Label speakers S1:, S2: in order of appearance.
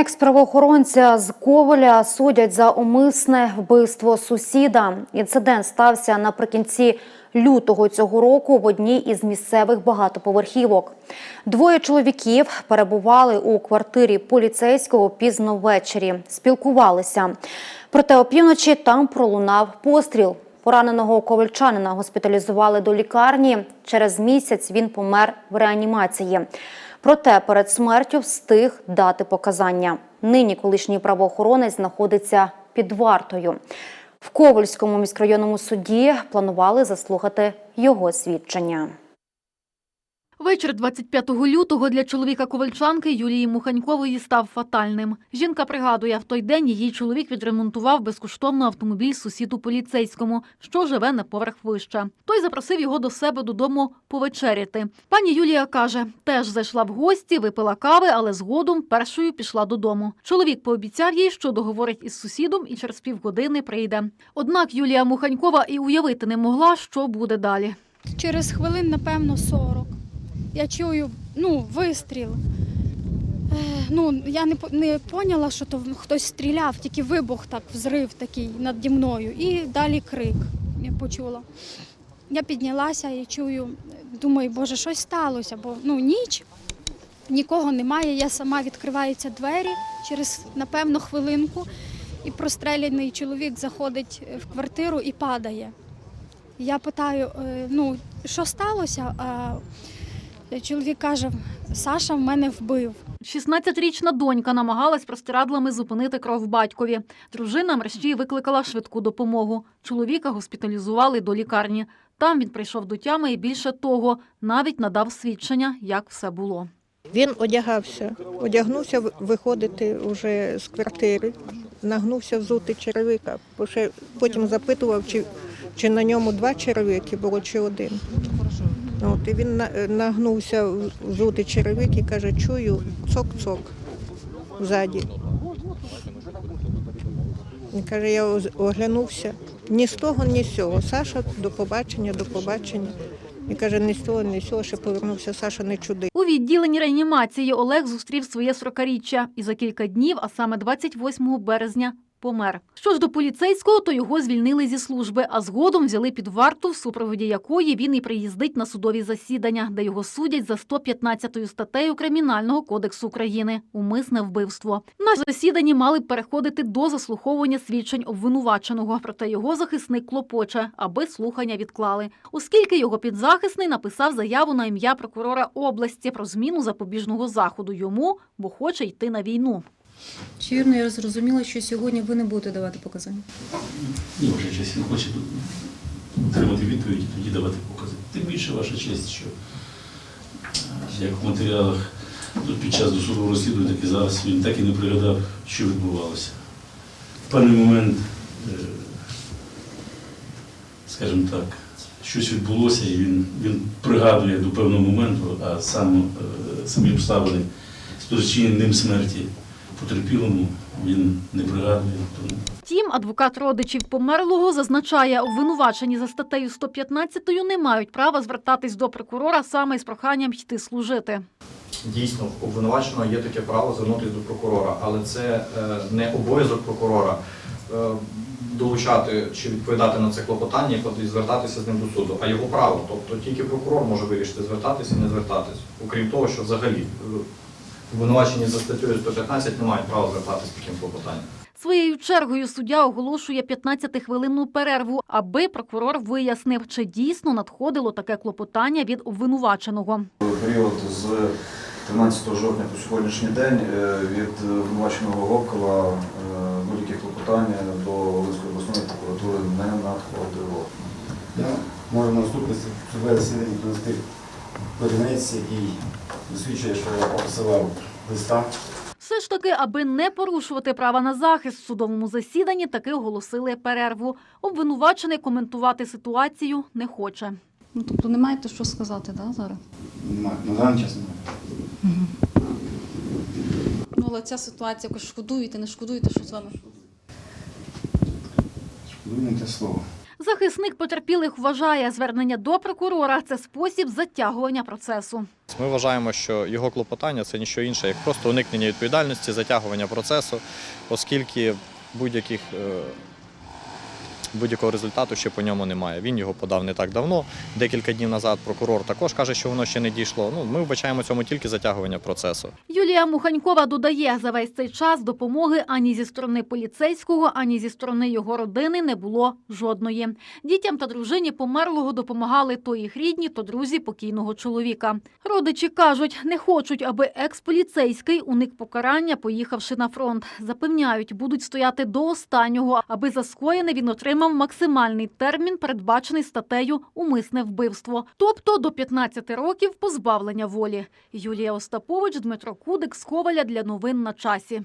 S1: Екс-правоохоронця з Коваля судять за умисне вбивство сусіда. Інцидент стався наприкінці лютого цього року в одній із місцевих багатоповерхівок. Двоє чоловіків перебували у квартирі поліцейського пізно ввечері, спілкувалися. Проте опівночі там пролунав постріл. Пораненого ковальчанина госпіталізували до лікарні. Через місяць він помер в реанімації. Проте перед смертю встиг дати показання. Нині колишній правоохоронець знаходиться під вартою. В Ковальському міськрайонному суді планували заслухати його свідчення.
S2: Вечір 25 лютого для чоловіка ковальчанки Юлії Муханькової став фатальним. Жінка пригадує, в той день її чоловік відремонтував безкоштовно автомобіль сусіду поліцейському, що живе на поверх вище. Той запросив його до себе додому повечеряти. Пані Юлія каже, теж зайшла в гості, випила кави, але згодом першою пішла додому. Чоловік пообіцяв їй, що договорить із сусідом і через півгодини прийде. Однак Юлія Муханькова і уявити не могла, що буде далі.
S3: Через хвилин, напевно, 40. Я чую ну, вистріл. Е, ну, я не, не поняла, що то хтось стріляв, тільки вибух так, взрив такий наді мною. І далі крик я почула. Я піднялася і чую, думаю, боже, щось сталося, бо ну, ніч, нікого немає. Я сама відкриваються двері через, напевно, хвилинку, і простреляний чоловік заходить в квартиру і падає. Я питаю, е, ну, що сталося? Чоловік каже, Саша в мене вбив.
S2: 16-річна донька намагалась простирадлами зупинити кров батькові. Дружина мерщій викликала швидку допомогу. Чоловіка госпіталізували до лікарні. Там він прийшов до тями і більше того, навіть надав свідчення, як все було.
S4: Він одягався, одягнувся виходити вже з квартири, нагнувся взути черевика. Потім запитував, чи, чи на ньому два черевики було, чи один. От, і він на- нагнувся взути черевик і каже, чую цок-цок ззаді. Він каже, я оглянувся. Ні з того, ні з цього. Саша, до побачення, до побачення. І каже, ні з того, ні з цього, ще повернувся, Саша не чуди.
S2: У відділенні реанімації Олег зустрів своє 40-річчя і за кілька днів, а саме 28 березня, помер. Що ж до поліцейського, то його звільнили зі служби, а згодом взяли під варту, в супроводі якої він і приїздить на судові засідання, де його судять за 115 статтею Кримінального кодексу України – умисне вбивство. На засіданні мали б переходити до заслуховування свідчень обвинуваченого, проте його захисник клопоче, аби слухання відклали, оскільки його підзахисний написав заяву на ім'я прокурора області про зміну запобіжного заходу йому, бо хоче йти на війну.
S5: Чи вірно я зрозуміла, що сьогодні ви не будете давати показання?
S6: Ні, ваша честь, він хоче отримати відповідь і тоді давати покази. Тим більше ваша честь, що е, як в матеріалах під час досудового розслідування, так і зараз він так і не пригадав, що відбувалося. В певний момент, е, скажімо так, щось відбулося, і він, він пригадує до певного моменту, а сам, е, самі обставини спричинені ним смерті потерпілому він не пригадує. Тому
S2: Втім, адвокат родичів померлого зазначає, обвинувачені за статтею 115 не мають права звертатись до прокурора саме із проханням йти служити.
S7: Дійсно, в обвинуваченого є таке право звернутися до прокурора, але це е, не обов'язок прокурора е, долучати чи відповідати на це клопотання і звертатися з ним до суду, а його право. Тобто тільки прокурор може вирішити звертатися і не звертатись. Окрім того, що взагалі е, обвинувачені за статтею 115 не мають права звертатися з таким клопотанням.
S2: Своєю чергою суддя оголошує 15-хвилинну перерву, аби прокурор вияснив, чи дійсно надходило таке клопотання від обвинуваченого.
S8: період з 13 жовтня по сьогоднішній день е, від обвинуваченого Гопкова е, будь-які клопотання до Волинської обласної прокуратури не надходило.
S9: Я можу на наступне судове засідання керівниці і засвідчує, що я посилав листа.
S2: Все ж таки, аби не порушувати права на захист в судовому засіданні, таки оголосили перерву. Обвинувачений коментувати ситуацію не хоче.
S5: Ну, тобто не маєте що сказати, да, зараз?
S9: Немає. На даний час немає.
S5: Ну, але ця ситуація, якось шкодуєте, не шкодуєте, що з вами?
S9: Шкодую не те слово.
S2: Захисник потерпілих вважає, звернення до прокурора це спосіб затягування процесу.
S10: Ми вважаємо, що його клопотання це ніщо інше, як просто уникнення відповідальності, затягування процесу, оскільки будь-яких. Будь-якого результату ще по ньому немає. Він його подав не так давно. Декілька днів назад прокурор також каже, що воно ще не дійшло. Ну, ми вбачаємо цьому тільки затягування процесу.
S2: Юлія Муханькова додає, за весь цей час допомоги ані зі сторони поліцейського, ані зі сторони його родини не було жодної. Дітям та дружині померлого допомагали то їх рідні, то друзі покійного чоловіка. Родичі кажуть, не хочуть, аби екс-поліцейський уник покарання, поїхавши на фронт. Запевняють, будуть стояти до останнього, аби за скоєне він отримав максимальний термін, передбачений статтею умисне вбивство, тобто до 15 років позбавлення волі. Юлія Остапович, Дмитро Кудик, Сковаля для новин на часі.